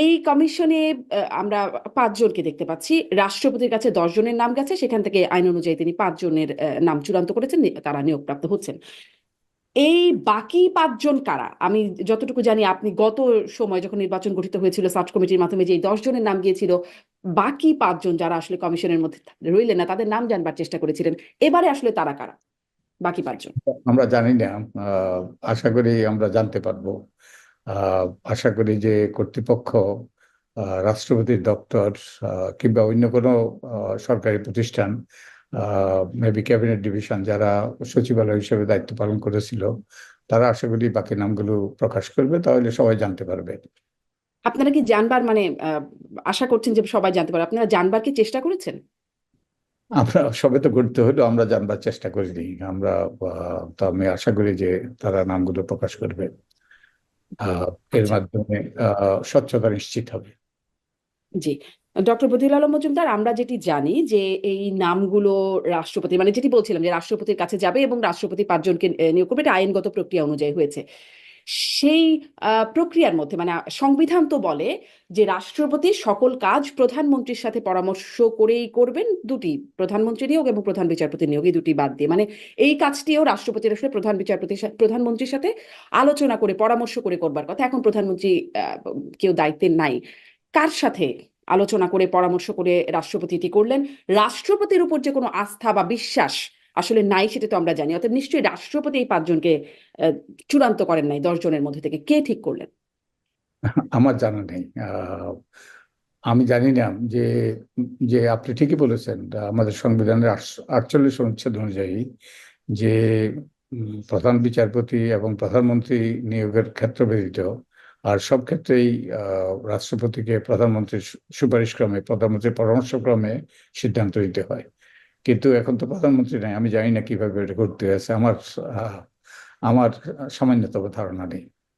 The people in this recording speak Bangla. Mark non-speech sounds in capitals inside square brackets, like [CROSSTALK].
এই কমিশনে আমরা পাঁচজনকে দেখতে পাচ্ছি। রাষ্ট্রপতির কাছে দশ জনের নাম গেছে, সেখান থেকে আইন অনুযায়ী তিনি পাঁচজনের নাম চূড়ান্ত করেছেন তারা নিয়োগপ্রাপ্ত হচ্ছেন। এই বাকি পাঁচজন কারা? আমি যতটুকু জানি, আপনি গত সময় যখন নির্বাচন গঠিত হয়েছিল, সার্চ কমিটির মাধ্যমে যে দশ জনের নাম গিয়েছিল, বাকি পাঁচজন যারা আসলে কমিশনের মধ্যে রইলেন না, তাদের নাম জানবার চেষ্টা করেছিলেন। এবারে আসলে তারা কারা? বাকি পাঁচজন। আমরা জানি না আশা করি আমরা জানতে পারব। আশা করি যে কর্তৃপক্ষ রাষ্ট্রপতির দপ্তর কিংবা অন্য কোনো সরকারি প্রতিষ্ঠান মেবি ক্যাবিনেট ডিভিশন যারা সচিবালয় হিসেবে দায়িত্ব পালন করেছিল তারা আশা করি বাকি নামগুলো প্রকাশ করবে তাহলে সবাই জানতে পারবে। আপনারা কি জানবার মানে আশা করছেন যে সবাই জানতে পারে আপনারা জানবার কি চেষ্টা করেছেন? আমরা সবে তো করতে হলেও আমরা জানবার চেষ্টা করিনি। আমরা তো আমি আশা করি যে তারা নামগুলো প্রকাশ করবে। এর। মাধ্যমে স্বচ্ছতা নিশ্চিত হবে। জি। ডক্টর বদিউল আলম মজুমদার আমরা যেটি জানি যে এই নামগুলো রাষ্ট্রপতি মানে যেটি বলছিলাম যে রাষ্ট্রপতির কাছে যাবে এবং রাষ্ট্রপতি পাঁচজনকে নিয়োগ করবে এটা আইনগত প্রক্রিয়া অনুযায়ী হয়েছে। সেই প্রক্রিয়ার মধ্যে মানে সংবিধান তো বলে যে রাষ্ট্রপতি সকল কাজ প্রধানমন্ত্রীর সাথে পরামর্শ করেই করবেন, দুটি প্রধানমন্ত্রী নিয়োগ এবং প্রধান বিচারপতি নিয়োগ, এই দুটি বাদ দিয়ে। মানে এই কাজটিও রাষ্ট্রপতির আসলে প্রধান বিচারপতির প্রধানমন্ত্রীর সাথে আলোচনা করে, পরামর্শ করে করবার কথা। এখন প্রধানমন্ত্রী কেউ দায়িত্বে নাই। কার সাথে আলোচনা করে, পরামর্শ করে রাষ্ট্রপতি এটি করলেন? রাষ্ট্রপতির উপর যে কোনো আস্থা বা বিশ্বাস আসলে নাই সেটা তো আমরা জানি। অর্থাৎ নিশ্চয়ই রাষ্ট্রপতি এই পাঁচজনকে চূড়ান্ত করেন নাই দশ জনের মধ্যে থেকে। কে ঠিক করলেন? [LAUGHS] আমার জানা নেই। আমি জানি না যে যে আপনি ঠিকই বলেছেন আমাদের সংবিধানের আটচল্লিশ অনুচ্ছেদ অনুযায়ী যে প্রধান বিচারপতি এবং প্রধানমন্ত্রী নিয়োগের ক্ষেত্র ব্যতীত আর সব ক্ষেত্রেই রাষ্ট্রপতিকে প্রধানমন্ত্রীর সুপারিশক্রমে প্রধানমন্ত্রীর পরামর্শক্রমে সিদ্ধান্ত নিতে হয়। কিন্তু এখন তো প্রধানমন্ত্রী নাই, আমি জানি না কীভাবে এটা করতে হয়েছে। আমার আমার সামান্যতম ধারণা নেই।